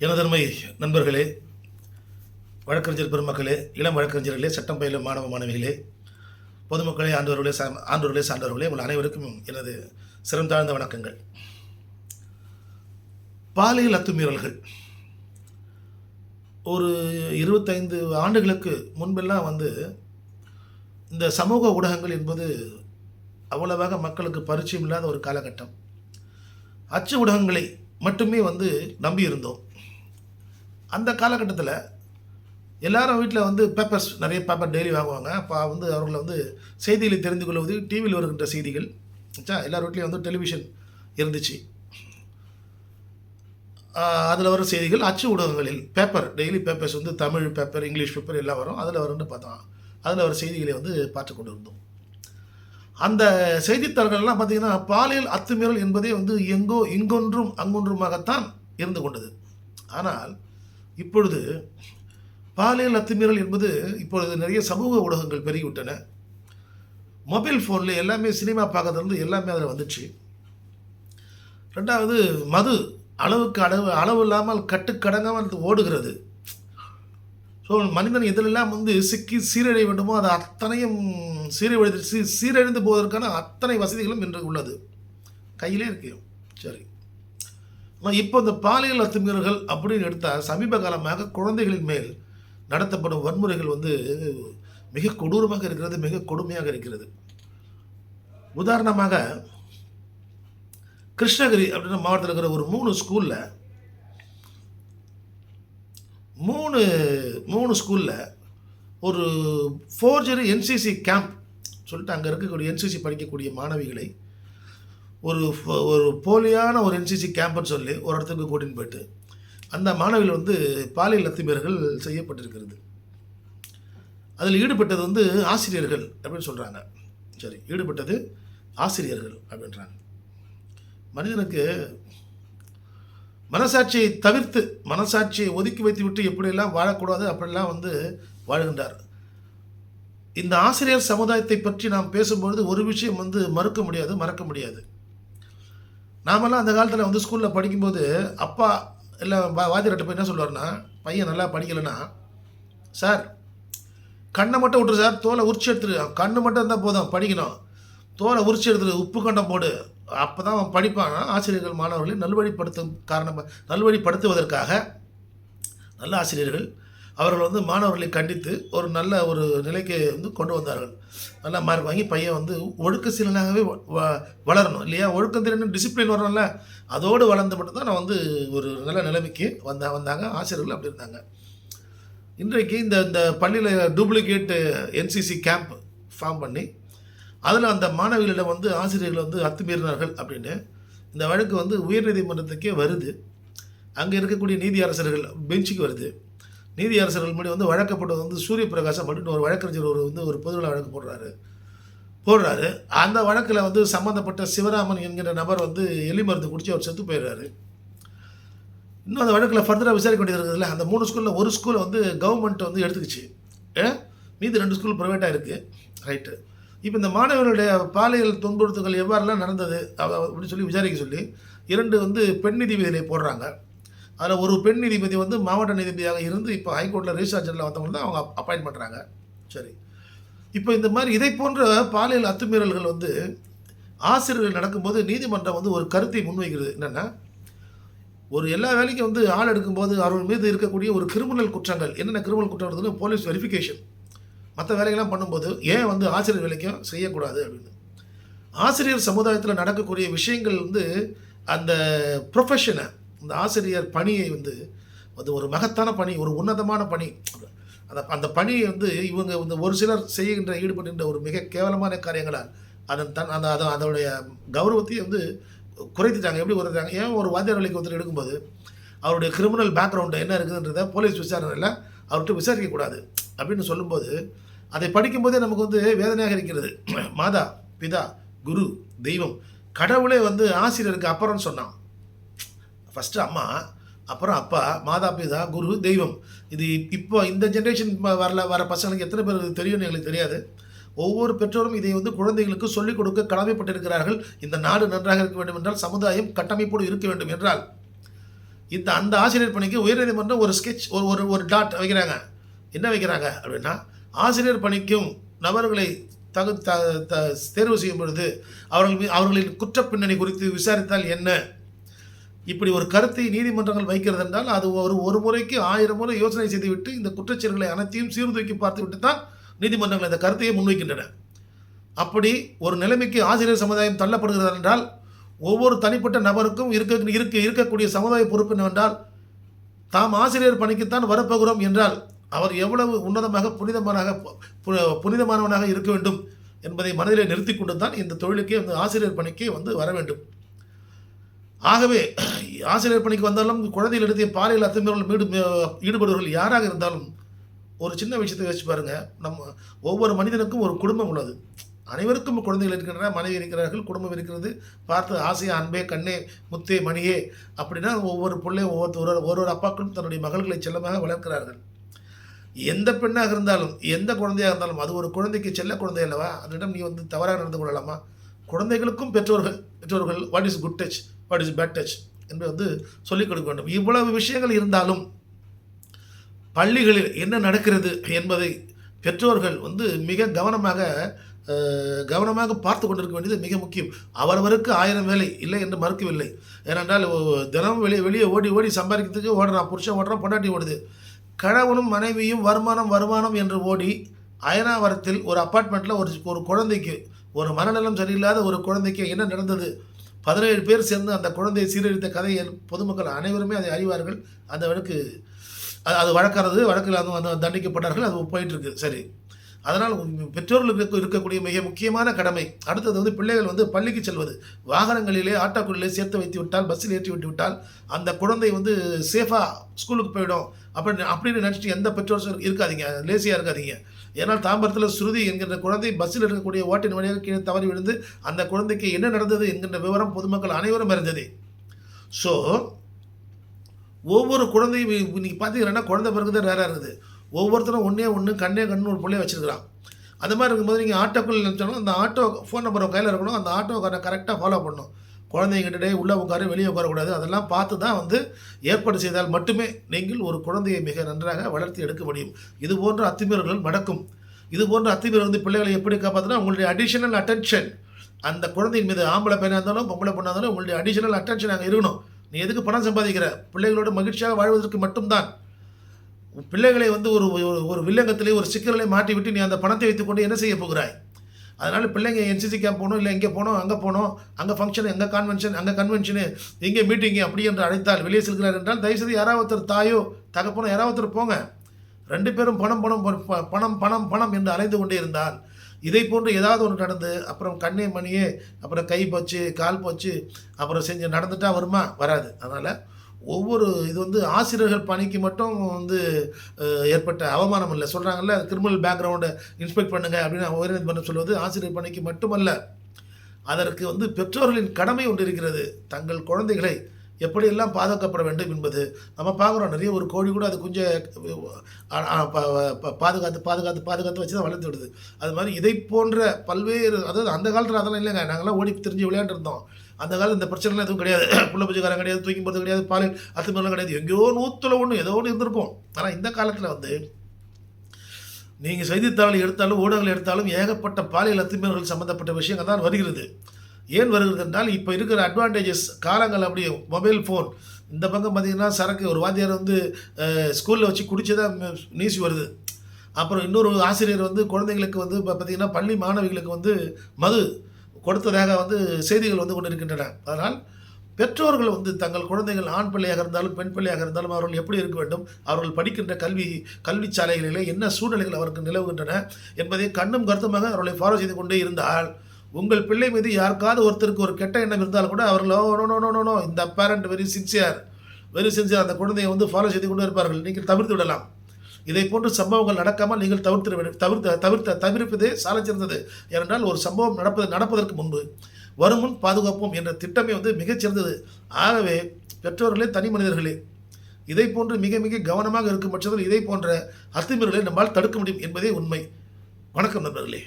எனதருமை நண்பர்களே வழக்கறிஞர் பெருமக்களே இளம் வழக்கறிஞர்களே சட்டம் பயிலும் மாணவ மாணவிகளே பொதுமக்களே ஆண்டவர்களே சா ஆண்டவர்களே சான்றவர்களே உங்கள் அனைவருக்கும் எனது சிறம் தாழ்ந்த வணக்கங்கள். பாலியல் அத்துமீறல்கள். ஒரு இருபத்தைந்து ஆண்டுகளுக்கு முன்பெல்லாம் வந்து இந்த சமூக ஊடகங்கள் என்பது அவ்வளவாக மக்களுக்கு பரிச்சயம் இல்லாத ஒரு காலகட்டம். அச்சு ஊடகங்களை மட்டுமே வந்து நம்பி இருந்தோம். அந்த காலகட்டத்தில் எல்லாரும் வீட்டில் வந்து பேப்பர்ஸ் நிறைய பேப்பர் டெய்லி வாங்குவாங்க. அப்போ வந்து அவர்களை வந்து செய்திகளை தெரிந்து கொள்வது டிவியில் வருகின்ற செய்திகள். ஆச்சா எல்லார் வீட்லேயும் வந்து டெலிவிஷன் இருந்துச்சு. அதில் வர செய்திகள் அச்சு ஊடகங்களில் பேப்பர் டெய்லி பேப்பர்ஸ் வந்து தமிழ் பேப்பர் இங்கிலீஷ் பேப்பர் எல்லாம் வரும். அதில் வரும்னு பார்த்தோம். அதில் வர செய்திகளை வந்து பார்த்து கொண்டு இருந்தோம் அந்த செய்தித்தாள்கள்லாம் பார்த்தீங்கன்னா பாலியல் அத்துமீறல் என்பதே வந்து எங்கோ இங்கொன்றும் அங்கொன்றுமாகத்தான் இருந்து கொண்டது. ஆனால் இப்பொழுது பாலியல் அத்துமீறல் என்பது இப்பொழுது நிறைய சமூக ஊடகங்கள் பெருகிவிட்டன. மொபைல் ஃபோனில் எல்லாமே சினிமா பார்க்கறதுலேருந்து எல்லாமே அதில் வந்துச்சு. ரெண்டாவது மது அளவுக்கு அளவு அளவு இல்லாமல் கட்டுக்கடங்காமல் ஓடுகிறது. ஸோ மனிதன் எதிலெல்லாம் வந்து சிக்கி சீரழிய வேண்டுமோ அது அத்தனையும் சீரழிந்து சீ சீரழிந்து போவதற்கான அத்தனை வசதிகளும் இன்று உள்ளது. கையிலே இருக்கு. சரி. இப்போ இந்த பாலியல் அத்துமீறல்கள் அப்படின்னு எடுத்தால் சமீப காலமாக குழந்தைகளின் மேல் நடத்தப்படும் வன்முறைகள் வந்து மிக கொடூரமாக இருக்கிறது மிக கொடுமையாக இருக்கிறது. உதாரணமாக கிருஷ்ணகிரி அப்படின்ற மாவட்டத்தில் இருக்கிற ஒரு மூணு ஸ்கூலில் மூணு மூணு ஸ்கூலில் ஒரு ஃபோர்ஜரி என்சிசி கேம்ப் சொல்லிட்டு அங்கே இருக்கக்கூடிய என்சிசி படிக்கக்கூடிய மாணவிகளை ஒரு ஒரு போலியான ஒரு என்சிசி கேம்ப்னு சொல்லி ஒரு இடத்துக்கு கூட்டின்னு போயிட்டு அந்த மாணவிகள் வந்து பாலியல் அத்துமீறல்கள் செய்யப்பட்டிருக்கிறது. அதில் ஈடுபட்டது வந்து ஆசிரியர்கள் அப்படின்னு சொல்கிறாங்க சரி ஈடுபட்டது ஆசிரியர்கள் அப்படின்றாங்க. மனிதனுக்கு மனசாட்சியை தவிர்த்து மனசாட்சியை ஒதுக்கி வைத்து விட்டு எப்படியெல்லாம் வாழக்கூடாது அப்படிலாம் வந்து வாழ்கின்றார். இந்த ஆசிரியர் சமுதாயத்தை பற்றி நாம் பேசும்பொழுது ஒரு விஷயம் வந்து மறுக்க முடியாது மறக்க முடியாது. நாமெல்லாம் அந்த காலத்தில் வந்து ஸ்கூலில் படிக்கும்போது அப்பா இல்லை வா வாத்தியார்கிட்ட போய் என்ன சொல்லுவார்னா பையன் நல்லா படிக்கலைன்னா சார் கண்ணை மட்டும் விட்டுரு சார் தோலை உரிச்சு எடுத்துரு. கண்ணு மட்டும் இருந்தால் போதும் படிக்கணும். தோலை உரிச்சு எடுத்துரு உப்பு கண்டம் போடு. அப்போ தான் அவன் படிப்பான். ஆசிரியர்கள் மாணவர்களை நல்வழிப்படுத்தும் காரணமாக நல்வழிப்படுத்துவதற்காக நல்ல ஆசிரியர்கள் அவர்கள் வந்து மாணவர்களை கண்டித்து ஒரு நல்ல ஒரு நிலைக்கு வந்து கொண்டு வந்தார்கள். நல்லா மார்க் வாங்கி பையன் வந்து ஒழுக்க சீலனாகவே வ- வ- வளரணும் இல்லையா? ஒழுக்கம் திறன் டிசிப்ளின் வரணும்ல? அதோடு வளர்ந்து மட்டும்தான் நான் வந்து ஒரு நல்ல நிலைமைக்கு வந்தா வந்தாங்க. ஆசிரியர்கள் அப்படி இருந்தாங்க. இன்றைக்கு இந்த இந்த பள்ளியில் டூப்ளிகேட்டு என்சிசி கேம்ப் ஃபார்ம் பண்ணி அதில் அந்த மாணவிகளிடம் வந்து ஆசிரியர்கள் வந்து அத்துமீறினார்கள் அப்படின்னு இந்த வழக்கு வந்து உயர்நீதிமன்றத்துக்கே வருது. அங்கே இருக்கக்கூடிய நீதி அரசர்கள் பெஞ்சுக்கு வருது. நீதி அரசர்கள் முன்னாடி வந்து வழக்கப்பட்டது வந்து சூரிய பிரகாசம் அப்படின்னு ஒரு வழக்கறிஞர் ஒரு வந்து ஒரு பொதுநல வழக்கு போடுறாரு. போடுறாரு. அந்த வழக்கில் வந்து சம்மந்தப்பட்ட சிவராமன் என்கிற நபர் வந்து எலி மருந்து குடிச்சு அவர் செத்து போயிடுறாரு. இன்னும் அந்த வழக்கில் ஃபர்தராக விசாரிக்க வேண்டியது இருக்குதுல்ல அந்த மூணு ஸ்கூலில் ஒரு ஸ்கூலை வந்து கவர்மெண்ட் வந்து எடுத்துக்கிச்சு. ஏ? மீதி ரெண்டு ஸ்கூல் ப்ரைவேட்டாக இருக்குது ரைட்டு இப்போ இந்த மாணவர்களுடைய பாலியல் துன்புறுத்துகள் எவ்வாறெல்லாம் நடந்தது? அவ- அப்படின்னு சொல்லி விசாரிக்க சொல்லி இரண்டு வந்து பெண் நீதிபதிகளை போடுறாங்க. அதில் ஒரு பெண் நீதிபதி வந்து மாவட்ட நீதிபதியாக இருந்து இப்போ ஹைகோர்ட்டில் ரெஜிஸ்ட்ரார் ஜெனரல் வந்தவங்க தான் அவங்க அப்பாயின்ட் பண்ணுறாங்க சரி. இப்போ இந்த மாதிரி இதை போன்ற பாலியல் அத்துமீறல்கள் வந்து ஆசிரியர்கள் நடக்கும்போது நீதிமன்றம் வந்து ஒரு கருத்தை முன்வைக்கிறது. என்னென்னா ஒரு எல்லா வேலைக்கும் வந்து ஆள் எடுக்கும்போது அவர்கள் மீது இருக்கக்கூடிய ஒரு கிரிமினல் குற்றங்கள். என்னென்ன கிரிமினல் குற்றம் போலீஸ் வெரிஃபிகேஷன் மற்ற வேலைகள்லாம் பண்ணும்போது ஏன் வந்து ஆசிரியர் வேலைக்கும் செய்யக்கூடாது அப்படின்னு. ஆசிரியர் சமுதாயத்தில் நடக்கக்கூடிய விஷயங்கள் வந்து அந்த ப்ரொஃபஷனை இந்த ஆசிரியர் பணியை வந்து அது ஒரு மகத்தான பணி ஒரு உன்னதமான பணி. அந்த அந்த பணியை வந்து இவங்க வந்து ஒரு சிலர் செய்கின்ற ஈடுபடுகின்ற ஒரு மிக கேவலமான காரியங்களால் அதன் தன் அந்த அதை அதனுடைய கௌரவத்தையும் வந்து குறைத்துட்டாங்க. எப்படி குறைத்தாங்க ஏன் ஒரு வாத்தியார் வேலைக்கு ஒருத்தர் எடுக்கும்போது அவருடைய கிரிமினல் பேக்ரவுண்டு என்ன இருக்குதுன்றத போலீஸ் விசாரணையில் அவர்கிட்ட விசாரிக்கக்கூடாது அப்படின்னு சொல்லும்போது அதை படிக்கும்போதே நமக்கு வந்து வேதனையாக இருக்கிறது. மாதா பிதா குரு தெய்வம் கடவுளே வந்து ஆசிரியருக்கு அப்புறம்னு சொன்னான். ஃபஸ்ட்டு அம்மா அப்புறம் அப்பா மாதா பிதா குரு தெய்வம். இது இப்போ இந்த ஜென்ரேஷன் வரல வர பசங்களுக்கு எத்தனை பேருக்கு தெரியும்னு எங்களுக்கு தெரியாது. ஒவ்வொரு பெற்றோரும் இதை வந்து குழந்தைகளுக்கு சொல்லிக் கொடுக்க கடமைப்பட்டிருக்கிறார்கள். இந்த நாடு நன்றாக இருக்க வேண்டும் என்றால் சமுதாயம் கட்டமைப்போடு இருக்க வேண்டும் என்றால் இந்த அந்த ஆசிரியர் பணிக்கு உயர்நீதிமன்றம் ஒரு ஸ்கெட்ச் ஒரு ஒரு ஒரு டாட் வைக்கிறாங்க. என்ன வைக்கிறாங்க அப்படின்னா ஆசிரியர் பணிக்கும் நபர்களை தகு த த தேர்வு செய்யும் பொழுது அவர்கள் அவர்களின் குற்ற பின்னணி குறித்து விசாரித்தால் என்ன? இப்படி ஒரு கருத்தை நீதிமன்றங்கள் வைக்கிறது என்றால் அது ஒரு ஒரு முறைக்கு ஆயிரம் முறை யோசனை செய்துவிட்டு இந்த குற்றச்செயல்களை அனைத்தையும் சீர்தூக்கி பார்த்துவிட்டு தான் நீதிமன்றங்கள் இந்த கருத்தையே முன்வைக்கின்றன. அப்படி ஒரு நிலைமைக்கு ஆசிரியர் சமுதாயம் தள்ளப்படுகிறது என்றால் ஒவ்வொரு தனிப்பட்ட நபருக்கும் இருக்க இருக்க இருக்கக்கூடிய சமுதாய பொறுப்பு என்னவென்றால் தாம் ஆசிரியர் பணிக்குத்தான் வரப்போகிறோம் என்றால் அவர் எவ்வளவு உன்னதமாக புனிதமானாக பு- புனிதமானவனாக இருக்க வேண்டும் என்பதை மனதிலே நிறுத்தி கொண்டு தான் இந்த தொழிலுக்கே வந்து ஆசிரியர் பணிக்கே வந்து வர வேண்டும். ஆகவே ஆசிரியர் பணிக்கு வந்தாலும் குழந்தைகள் எடுத்த பாலியல் அத்துமீறல் மீடு ஈடுபடுவர்கள் யாராக இருந்தாலும் ஒரு சின்ன விஷயத்தை வச்சு பாருங்கள் நம்ம ஒவ்வொரு மனிதனுக்கும் ஒரு குடும்பம் உள்ளது. அனைவருக்கும் குழந்தைகள் இருக்கின்றன மனைவி இருக்கிறார்கள் குடும்பம் இருக்கிறது. பார்த்து ஆசையா அன்பே கண்ணே முத்தே மணியே அப்படின்னா ஒவ்வொரு பிள்ளையும் ஒவ்வொரு ஒரு ஒரு அப்பாக்களும் தன்னுடைய மகள்களை செல்லமாக வளர்க்கிறார்கள். எந்த பெண்ணாக இருந்தாலும் எந்த குழந்தையாக இருந்தாலும் அது ஒரு குழந்தைக்கு செல்ல குழந்தை அல்லவா? அதனிடம் நீ வந்து தவறாக நடந்து கொள்ளலாமா? குழந்தைகளுக்கும் பெற்றோர்கள் பெற்றோர்கள் what is good touch what is bad touch என்று வந்து சொல்லிக் கொடுக்க வேண்டும். இவ்வளவு விஷயங்கள் இருந்தாலும் பள்ளிகளில் என்ன நடக்கிறது என்பதை பெற்றோர்கள் வந்து மிக கவனமாக கவனமாக பார்த்து கொண்டிருக்க வேண்டியது மிக முக்கியம். அவரவருக்கு ஆயிரம் வேலை இல்லை என்று மறுக்கவில்லை. ஏனென்றால் தினமும் வெளியே வெளியே ஓடி ஓடி சம்பாதிக்கிறதுக்கு ஓடுறான் புருஷன் ஓடுறான் பொண்டாட்டி ஓடுது. கணவனும் மனைவியும் வருமானம் வருமானம் என்று ஓடி அயனாவரத்தில் ஒரு அப்பார்ட்மெண்ட்டில் ஒரு ஒரு குழந்தைக்கு ஒரு மனநலம் சரியில்லாத ஒரு குழந்தைக்கு என்ன நடந்தது? பதினேழு பேர் சேர்ந்து அந்த குழந்தையை சீரழித்த கதையை பொதுமக்கள் அனைவருமே அதை அறிவார்கள். அந்த வழக்கு அது அது வழக்கானது வழக்கில் அது வந்து தண்டிக்கப்பட்டார்கள் அது போயிட்டுருக்கு. சரி. அதனால் பெற்றோர்களுக்கு இருக்கக்கூடிய மிக முக்கியமான கடமை. அடுத்தது வந்து பிள்ளைகள் வந்து பள்ளிக்கு செல்வது. வாகனங்களிலே ஆட்டோக்களிலே சேர்த்து வைத்து விட்டால் பஸ்ஸில் ஏற்றி விட்டு விட்டால் அந்த குழந்தை வந்து சேஃபாக ஸ்கூலுக்கு போயிடும். அப்படின்னு அப்படின்னு நினச்சிட்டு எந்த பெற்றோர் இருக்காதிங்க லேசியாக இருக்காதீங்க. ஏன்னால் தாம்பரத்தில் ஸ்ருதி என்கின்ற குழந்தை பஸ்ஸில் இருக்கக்கூடிய ஓட்டின் வழியாக கீழே தவறி விழுந்து அந்த குழந்தைக்கு என்ன நடந்தது என்கின்ற விவரம் பொதுமக்கள் அனைவரும் அறிந்தது. ஸோ ஒவ்வொரு குழந்தையும் இன்றைக்கி பார்த்தீங்கன்னா குழந்தை பிறகுதான் ரேராக இருக்குது. ஒவ்வொருத்தரும் ஒன்றே ஒன்று கண்ணே கண்ணு ஒரு பிள்ளைய வச்சுருக்கிறான். அந்த மாதிரி இருக்கும்போது நீங்கள் ஆட்டோக்குள்ளே நினச்சாலும் அந்த ஆட்டோ ஃபோன் நம்பர் கையில் இருக்கணும். அந்த ஆட்டோக்காரனை கரெக்டாக ஃபாலோ பண்ணணும். குழந்தைங்கிட்டே உள்ளே உட்காரு வெளியே உட்காரக்கூடாது. அதெல்லாம் பார்த்து தான் வந்து ஏற்பாடு செய்தால் மட்டுமே நீங்கள் ஒரு குழந்தையை மிக நன்றாக வளர்த்தி எடுக்க முடியும். இது போன்ற அத்துமீறல்கள் நடக்கும். இது போன்ற அத்துமீறல் வந்து பிள்ளைகளை எப்படி காப்பாற்றினா உங்களுடைய அடிஷனல் அட்டென்ஷன் அந்த குழந்தையின் மீது ஆம்பளை பையனாக இருந்தாலும் பொம்பளை பொண்ணாக இருந்தாலும் உங்களுடைய அடிஷனல் அட்டென்ஷன் அங்கே இருக்கணும். நீ எதுக்கு பணம் சம்பாதிக்கிற? பிள்ளைகளோட மகிழ்ச்சியாக வாழ்வதற்கு மட்டும்தான். பிள்ளைகளை வந்து ஒரு ஒரு- ஒரு வில்லங்கத்திலே ஒரு சிக்கலை மாட்டி விட்டு நீ அந்த பணத்தை வைத்துக்கொண்டு என்ன செய்ய போகிறாய்? அதனால் பிள்ளைங்க என்சிசி கேம்ப் போகணும் இல்லை இங்கே போகணும் அங்கே போகணும் அங்கே ஃபங்க்ஷன் எங்கே கான்வென்ஷன் அங்கே கன்வென்ஷனு எங்கே மீட்டிங்கு அப்படி என்று அழைத்தால் வெளியே செல்கிறார் என்றால் தயவுசெய்து யாராவது ஒருத்தர் தாயோ தகப்பனோ யாராவது ஒருத்தர் போங்க. ரெண்டு பேரும் பணம் பணம் பணம் பணம் பணம் என்று அலைந்து கொண்டே இருந்தால் இதை போன்று ஏதாவது ஒன்று நடந்து அப்புறம் கண்ணே மணியே அப்புறம் கை போச்சு கால் போச்சு அப்புறம் செஞ்சு நடந்துட்டால் வருமா? வராது. அதனால் ஒவ்வொரு இது வந்து ஆசிரியர்கள் பணிக்கு மட்டும் வந்து ஏற்பட்ட அவமானம் இல்லை. சொல்கிறாங்கல்ல கிரிமினல் பேக்ரவுண்டை இன்ஸ்பெக்ட் பண்ணுங்க அப்படின்னு உயர்நீதிமன்றம் சொல்வது ஆசிரியர் பணிக்கு மட்டுமல்ல. அதற்கு வந்து பெற்றோர்களின் கடமை ஒன்று இருக்கிறது. தங்கள் குழந்தைகளை எப்படியெல்லாம் பாதுகாக்கப்பட வேண்டும் என்பது. நம்ம பார்க்குறோம் நிறைய ஒரு கோழி கூட அது குஞ்ச பாதுகாத்து பாதுகாத்து பாதுகாத்து வச்சு தான் வளர்த்து விடுது. அது மாதிரி இதை போன்ற பல்வேறு அதாவது அந்த காலத்தில் அதெல்லாம் இல்லைங்க. நாங்களாம் ஓடி தெரிஞ்சு விளையாண்டுருந்தோம். அந்த காலத்தில் இந்த பிரச்சனைலாம் எதுவும் கிடையாது. புள்ள பூஜைக்காரன் கிடையாது தூக்கி போகிறது கிடையாது பாலியல் அத்துமீறலாம் கிடையாது. எங்கேயோ நூற்றுல ஒன்று ஏதோ ஒன்று இருந்திருக்கும். ஆனால் இந்த காலத்தில் வந்து நீங்கள் செய்தித்தாள் எடுத்தாலும் ஊடகங்கள் எடுத்தாலும் ஏகப்பட்ட பாலியல் அத்துமீறல்கள் சம்மந்தப்பட்ட விஷயங்கள் தான் வருகிறது. ஏன் வருகிறது என்றால் இப்போ இருக்கிற அட்வான்டேஜஸ் காலங்கள் அப்படியே மொபைல் ஃபோன் இந்த பக்கம் பார்த்தீங்கன்னா சரக்கு ஒரு வாத்தியார் வந்து ஸ்கூலில் வச்சு குடிச்சதா நியூஸ் வருது. அப்புறம் இன்னொரு ஆசிரியர் வந்து குழந்தைங்களுக்கு வந்து இப்போ பார்த்தீங்கன்னா பள்ளி மாணவிகளுக்கு வந்து மது. கொடுத்ததாக வந்து செய்திகள் வந்து கொண்டிருக்கின்றன. அதனால் பெற்றோர்கள் வந்து தங்கள் குழந்தைகள் ஆண் பிள்ளையாக இருந்தாலும் பெண் பிள்ளையாக இருந்தாலும் அவர்கள் எப்படி இருக்க வேண்டும்? அவர்கள் படிக்கின்ற கல்வி கல்வி சாலைகளிலே என்ன சூழ்நிலைகள் அவருக்கு நிலவுகின்றன என்பதை கண்ணும் கருத்துமாக அவர்களை ஃபாலோ செய்து கொண்டே இருந்தால் உங்கள் பிள்ளை மீது யாருக்காவது ஒருத்தருக்கு ஒரு கெட்ட எண்ணம் இருந்தால் கூட அவர்கள் நோ நோ நோ நோ இந்த parent very sincere very sincere அந்த குழந்தையை வந்து ஃபாலோ செய்து கொண்டு இருப்பார்கள். நீங்கள் தவிர்த்து விடலாம். இதை போன்ற சம்பவங்கள் நடக்காமல் நீங்கள் தவிர்த்து தவிர்த்த தவிர்த்த தவிர்ப்பதே சாலச்சிறந்தது ஏனென்றால் ஒரு சம்பவம் நடப்பது நடப்பதற்கு முன்பு வரும் பாதுகாப்போம் என்ற திட்டமே வந்து மிகச்சிறந்தது ஆகவே பெற்றோர்களே தனி மனிதர்களே இதை போன்று மிக மிக கவனமாக இருக்கும் பட்சத்தில் இதை போன்ற அத்துமீறலை நம்மால் தடுக்க முடியும் என்பதே உண்மை. வணக்கம் நண்பர்களே.